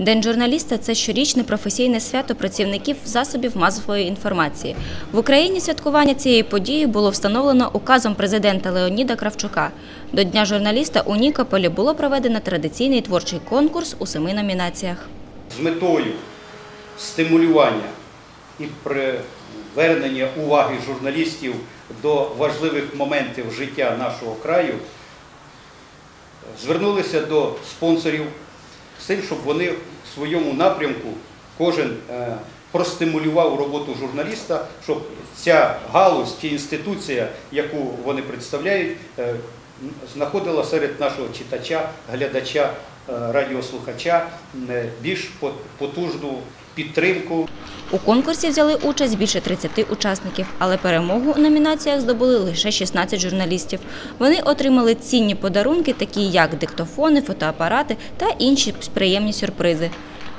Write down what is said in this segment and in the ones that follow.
День журналіста це щорічне професійне свято працівників засобів масової інформації. В Україні святкування цієї події було встановлено указом президента Леоніда Кравчука. До Дня журналіста у Нікополі було проведено традиційний творчий конкурс у семи номінаціях. з метою стимулювання і привернення уваги журналістів до важливих моментів життя нашого краю звернулися до спонсорів з тим, щоб вони в своєму напрямку кожен е, простимулював роботу журналіста, щоб ця галузь чи інституція, яку вони представляють, е, знаходила серед нашого читача, глядача, радіослухача е, більш по- потужну підтримку. У конкурсі взяли участь більше 30 учасників, але перемогу у номінаціях здобули лише 16 журналістів. Вони отримали цінні подарунки, такі як диктофони, фотоапарати та інші приємні сюрпризи.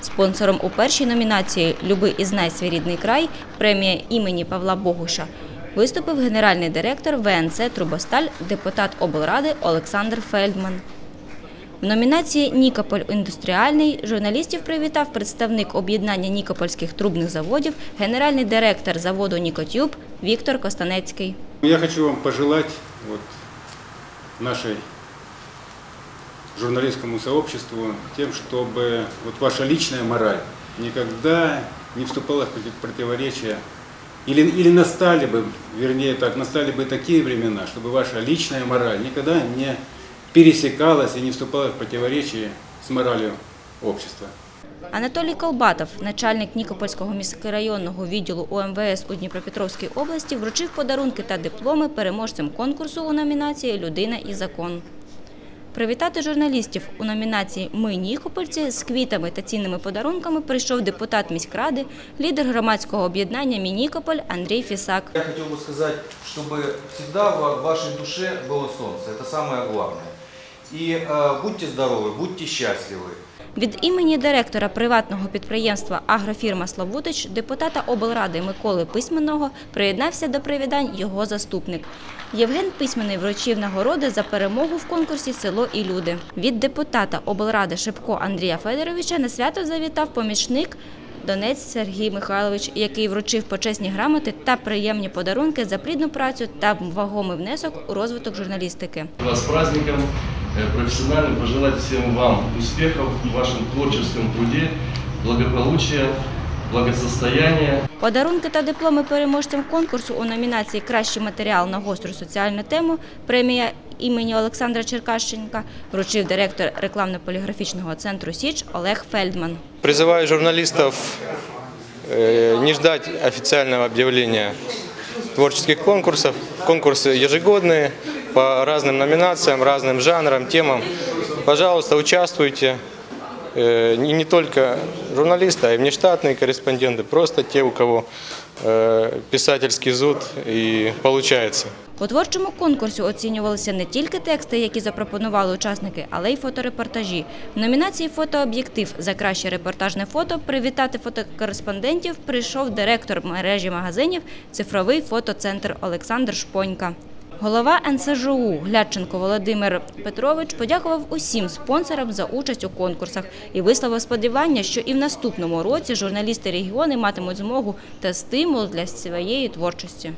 Спонсором у першій номінації Люби і знай свій рідний край премія імені Павла Богуша виступив генеральний директор ВНЦ Трубосталь, депутат облради Олександр Фельдман. В номінації Нікополь індустріальний журналістів привітав представник об'єднання Нікопольських трубних заводів, генеральний директор заводу Нікотюб Віктор Костанецький. Я хочу вам пожелать вот, нашей журналистскому сообществу тем, чтобы вот ваша личная мораль никогда не вступала в проти- противоречие или, или настали бы, вернее так, настали бы такие времена, чтобы ваша личная мораль никогда не пересекалась и не вступала в противоречие с моралью общества. Анатолій Колбатов, начальник Нікопольського міськрайонного відділу УМВС у Дніпропетровській області, вручив подарунки та дипломи переможцям конкурсу у номінації Людина і закон. Привітати журналістів у номінації Ми Нікопольці з квітами та цінними подарунками прийшов депутат міськради, лідер громадського об'єднання Мі Нікополь Андрій Фісак. Я хотел бы сказать, чтобы всегда в вашей душе было солнце. Это самое главное. И э, будьте здоровы, будьте счастливы. Від імені директора приватного підприємства Агрофірма Славутич депутата облради Миколи Письменного приєднався до привітань його заступник. Євген Письменний вручив нагороди за перемогу в конкурсі Село і люди. Від депутата облради Шипко Андрія Федоровича на свято завітав помічник Донець Сергій Михайлович, який вручив почесні грамоти та приємні подарунки за плідну працю та вагомий внесок у розвиток журналістики. Вас с праздником э, профессиональным, пожелать всем вам успехов в вашем творческом труде, благополучия, благосостояния. Подарунки та дипломи переможцям конкурсу у номінації Кращий матеріал на гостру соціальну тему премія імені Олександра Черкащенка вручив директор рекламно-поліграфічного центру Січ Олег Фельдман. Призываю журналистов э, не ждать официального объявления творческих конкурсов. Конкурсы ежегодные по разным номинациям, разным жанрам, темам. Пожалуйста, участвуйте. Э, И не только журналисты, а и внештатные корреспонденты, просто те, у кого э, писательский зуд и получается. У творчому конкурсі оцінювалися не тільки тексти, які запропонували учасники, але й фоторепортажі. В номінації Фотооб'єктив за краще репортажне фото привітати фотокореспондентів прийшов директор мережі магазинів Цифровий фотоцентр Олександр Шпонька. Голова НСЖУ Глядченко Володимир Петрович подякував усім спонсорам за участь у конкурсах і висловив сподівання, що і в наступному році журналісти регіони матимуть змогу та стимул для своєї творчості.